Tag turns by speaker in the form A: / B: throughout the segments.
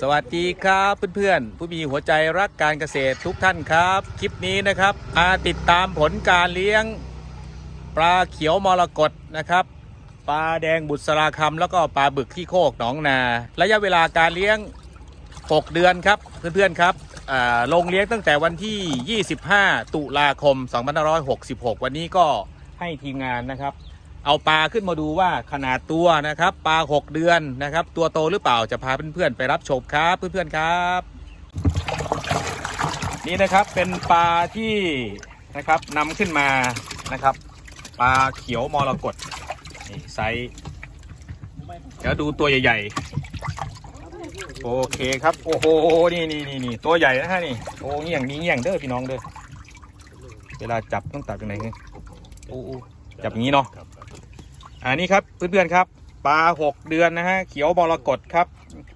A: สวัสดีครับเพื่อนๆ ผู้มีหัวใจรักการเกษตรทุกท่านครับ คลิปนี้นะครับมาติดตามผลการเลี้ยงปลาเขียวมรกตนะครับปลาแดงบุษราคำแล้วก็ปลาบึกที่โคกหนองนา ระยะเวลาการเลี้ยง 6 เดือนครับเพื่อนๆครับลงเลี้ยงตั้งแต่วันที่ 25 ตุลาคม 2566 วันนี้ก็ให้ทีมงานนะครับ เอาปลาขึ้นมาดูว่าขนาดตัวนะครับ ปลา 6 เดือนนะครับ ตัวโตหรือเปล่าจะพาเพื่อนๆไปรับชมครับเพื่อนๆครับ นี่นะครับเป็นปลาที่นะครับนำขึ้นมานะครับ ปลาเขียวมรกตนี่ไซส์เดี๋ยวดูตัวใหญ่ๆ โอเคครับ โอ้โหนี่นี่นี่นี่ตัวใหญ่นะฮะนี่โอ้เงี้ยงนี้เงี้ยงเด้อพี่น้องเด้อเวลาจับต้องจับยังไงเนี่ยโอ้โอ้จับอย่างนี้เนาะ อันนี้ครับเพื่อนๆครับปลาหกเดือนนะฮะเขียวมรกตครับ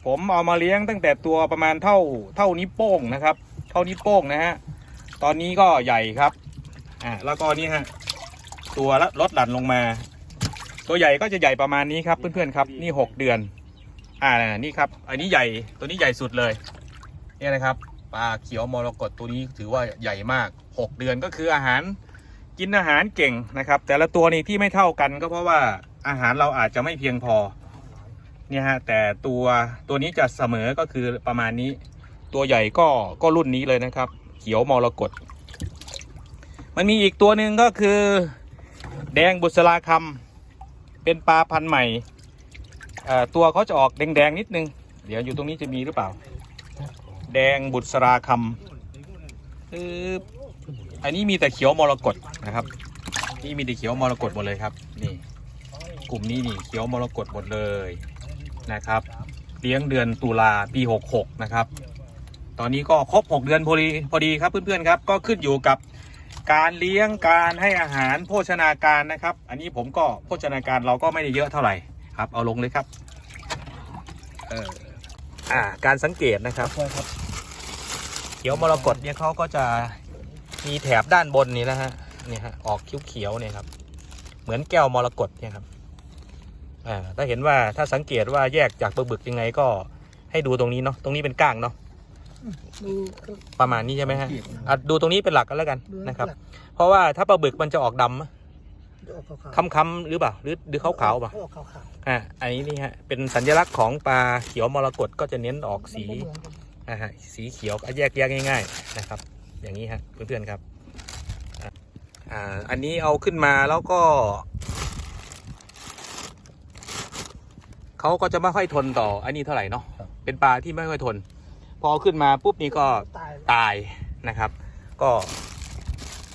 A: ผมเอามาเลี้ยงตั้งแต่ตัวประมาณเท่าเท่านิ้วโป้งนะครับ เท่านิ้วโป้งนะฮะตอนนี้ก็ใหญ่ครับอ่าแล้วก็นี่ฮะตัวละลดหลั่นลงมา ตัวใหญ่ก็จะใหญ่ประมาณนี้ครับเพื่อนๆครับนี่หกเดือน อ่านี่ครับ อันนี้ใหญ่ตัวนี้ใหญ่สุดเลยเนี่ยนะครับปลาเขียวมรกตตัวนี้ถือว่าใหญ่มากหกเดือนก็คืออาหาร กินอาหารเก่งนะครับ แต่ละตัวนี่ที่ไม่เท่ากันก็เพราะว่าอาหารเราอาจจะไม่เพียงพอเนี่ยฮะแต่ตัวตัวนี้จะเสมอก็คือประมาณนี้ ตัวใหญ่ก็ก็รุ่นนี้เลยนะครับ เขียวมรกตมันมีอีกตัวหนึ่งก็คือ แดงบุษราคำเป็นปลาพันธุ์ใหม่ตัวเขาจะออกแดงๆนิดนึง เดี๋ยวอยู่ตรงนี้จะมีหรือเปล่า แดงบุษราคำ ออันนี้มีแต่เขียวมรกตนะครับ นี่มีแต่เขียวมรกตหมดเลยครับ นี่ กลุ่มนี้นี่เขียวมรกตหมดเลยนะครับ เลี้ยงเดือนตุลาปี 66 นะครับ ตอนนี้ก็ครบ 6 เดือนพอดีพอดีครับเพื่อนๆครับ ก็ขึ้นอยู่กับการเลี้ยงการให้อาหารโภชนาการนะครับ อันนี้ผมก็โภชนาการเราก็ไม่ได้เยอะเท่าไหร่ครับ เอาลงเลยครับเอออ่าการสังเกตนะครับเขียวมรกตเนี่ยเขาก็จะ มีแถบด้านบนนี้นะฮะเนี่ยฮะออกเขียวๆเนี่ยครับ เหมือนแก้วมรกตเนี่ยครับอ่าถ้าเห็นว่าถ้าสังเกตว่าแยกจากปลาบึกยังไงก็ให้ดูตรงนี้เนาะตรงนี้เป็นก้างเนาะ
B: ดูครับ
A: ประมาณนี้ใช่ไหมฮะอะดูตรงนี้เป็นหลักกันแล้วกัน
B: ดู
A: นะครับ
B: หลัก
A: เพราะว่าถ้าปลาบึกมันจะออกดำอะ
B: ดูออกขาวๆ
A: ค้ำๆหรือเปล่าหรือหรือขาวๆป่ะ
B: ออกขาวๆ
A: อ่าอันนี้นี่ฮะเป็นสัญลักษณ์ของปลาเขียวมรกตก็จะเน้นออกสี
B: มันบ่เหมือนกัน
A: อ่าฮะสีเขียวแยกแยกง่าย ๆนะครับ อย่างนี้ฮะเพื่อนๆครับอ่าอ่าอันนี้เอาขึ้นมาแล้วก็เขาก็จะไม่ค่อยทนต่ออันนี้เท่าไหร่เนาะเป็นปลาที่ไม่ค่อยทน พอเอาขึ้นมาปุ๊บนี่ก็
B: ตาย
A: ตายนะครับ ก็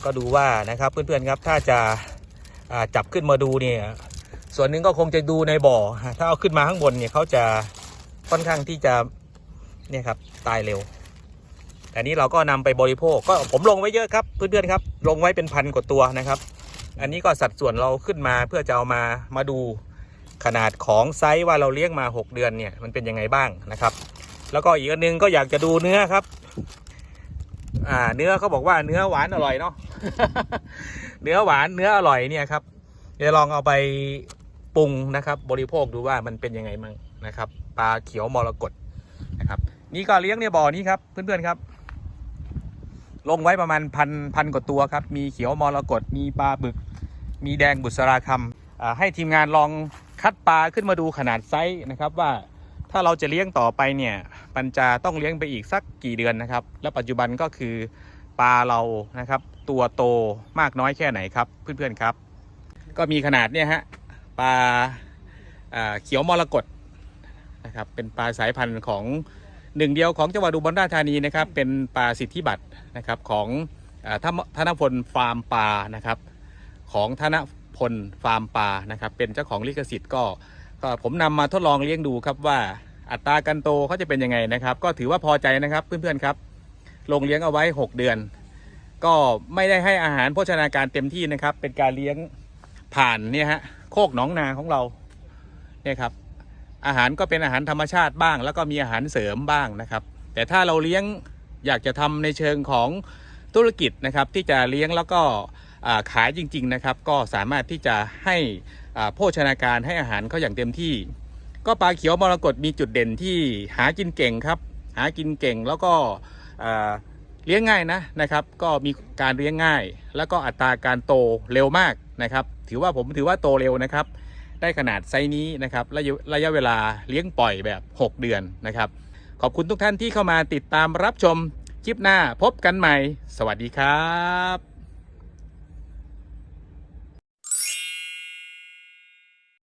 A: ก็ดูว่านะครับเพื่อนๆครับถ้าจะอ่าจับขึ้นมาดูเนี่ยส่วนหนึ่งก็คงจะดูในบ่อฮะถ้าเอาขึ้นมาข้างบนเนี่ยเขาจะค่อนข้างที่จะเนี่ยครับตายเร็ว แต่นี้เราก็นำไปบริโภคก็ผมลงไว้เยอะครับเพื่อนๆครับ ลงไว้เป็นพันกว่าตัวนะครับ อันนี้ก็สัดส่วนเราขึ้นมาเพื่อจะเอามามาดูขนาดของไซส์ว่าเราเลี้ยงมา 6 เดือนเนี่ยมันเป็นยังไงบ้างนะครับ แล้วก็อีกอันนึงก็อยากจะดูเนื้อครับ อ่าเนื้อเขาบอกว่าเนื้อหวานอร่อยเนาะเนื้อหวานเนื้ออร่อยเนี่ยครับเดี๋ยวลองเอาไปปรุงนะครับบริโภคดูว่ามันเป็นยังไงมั่งนะครับ ปลาเขียวมรกตนะครับ นี่ก็เลี้ยงในบ่อนี้ครับเพื่อนๆครับ ลงไว้ประมาณพันพันกว่าตัวครับ มีเขียวมรกตมีปลาบึก มีแดงบุษราคำอ่าให้ทีมงานลองคัดปลาขึ้นมาดูขนาดไซส์นะครับว่าถ้าเราจะเลี้ยงต่อไปเนี่ยมันจะต้องเลี้ยงไปอีกสักกี่เดือนนะครับ และปัจจุบันก็คือปลาเรานะครับ ตัวโตมากน้อยแค่ไหนครับเพื่อนๆครับ ก็มีขนาดเนี่ยฮะปลาอ่าเขียวมรกตนะครับเป็นปลาสายพันธุ์ของ หนึ่งเดียวของจังหวัดอุบลราชธานีนะครับเป็นปลาสิทธิบัตรนะครับของอาธนพลฟาร์มปลานะครับของธนพลฟาร์มปลานะครับเป็นเจ้าของลิขสิทธิ์ก็ก็ผมนำมาทดลองเลี้ยงดูครับว่าอัตราการโตเขาจะเป็นยังไงนะครับ ก็ถือว่าพอใจนะครับเพื่อนๆครับลงเลี้ยงเอาไว้ 6 เดือน ก็ไม่ได้ให้อาหารโภชนาการเต็มที่นะครับ เป็นการเลี้ยงผ่านเนี่ยฮะโคกหนองนาของเราเนี่ยครับ อาหารก็เป็นอาหารธรรมชาติบ้าง แล้วก็มีอาหารเสริมบ้างนะครับ แต่ถ้าเราเลี้ยงอยากจะทำในเชิงของธุรกิจนะครับที่จะเลี้ยงแล้วก็ขายจริง ๆนะครับ ก็สามารถที่จะให้โภชนาการให้อาหารเขาอย่างเต็มที่ ก็ปลาเขียวมรกตมีจุดเด่นที่หากินเก่งครับ หากินเก่งแล้วก็เลี้ยงง่ายนะนะครับ ก็มีการเลี้ยงง่าย แล้วก็อัตราการโตเร็วมากนะครับ ถือว่าผมถือว่าโตเร็วนะครับ ได้ขนาดไซส์นี้นะครับระยะระยะเวลาเลี้ยงปล่อยแบบ 6 เดือนนะครับ ขอบคุณทุกท่านที่เข้ามาติดตามรับชมคลิปหน้าพบกันใหม่ สวัสดีครับ